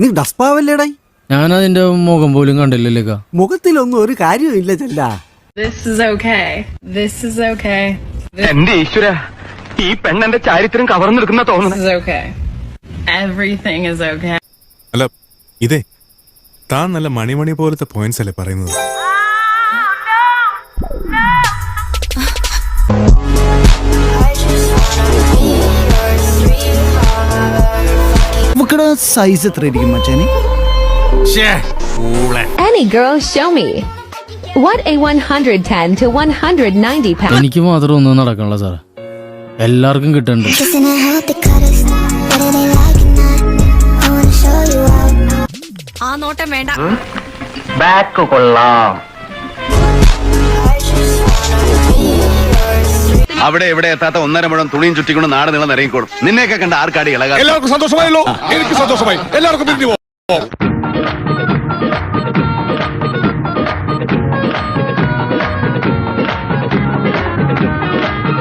നീ ഡസ്പാവല്ലേടാ ഞാൻ അതിന്റെ മുഖം പോലും കണ്ടില്ലല്ലേ മുഖത്തിലൊന്നും ഒരു കാര്യമില്ല ചെല്ല This is okay. This is okay. എന്റെ ഈശ്വര ഈ പെണ്ണെന്റെ ചാരിത്രം കവർന്നെടുക്കുന്ന This തോന്നുന്നു is okay. Everything is okay. അല്ല ഇതേ താൻ നല്ല മണിമണി പോലത്തെ പോയിന്റ്സ് അല്ലേ പറയുന്നത് നമുക്കിടെ സൈസ് എത്ര ഇരിക്കും മച്ചാനെ Any girl, show me. What a 110 to 190 pound എനിക്ക് മാത്രം ഒന്നും നടക്കണല്ല സാറേ എല്ലാവർക്കും കിട്ടണ്ട് Kissing and held the cutters. Whether they like it or not, I wanna show you out. ആ നോട്ടം വേണ്ട ബാക്ക് കൊള്ളാം അവിടെ എവിടെ എത്താത്ത ഒന്നര മുഴം തുണിയും ചുറ്റിക്കൊണ്ട് നാട് നീളം ഇറങ്ങിക്കോളും നിന്നെയൊക്കെ കണ്ട ആർക്കാടി ഇളകാം എല്ലാവർക്കും സന്തോഷമായല്ലോ. എനിക്ക് സന്തോഷമായി. എല്ലാവർക്കും പിരിഞ്ഞു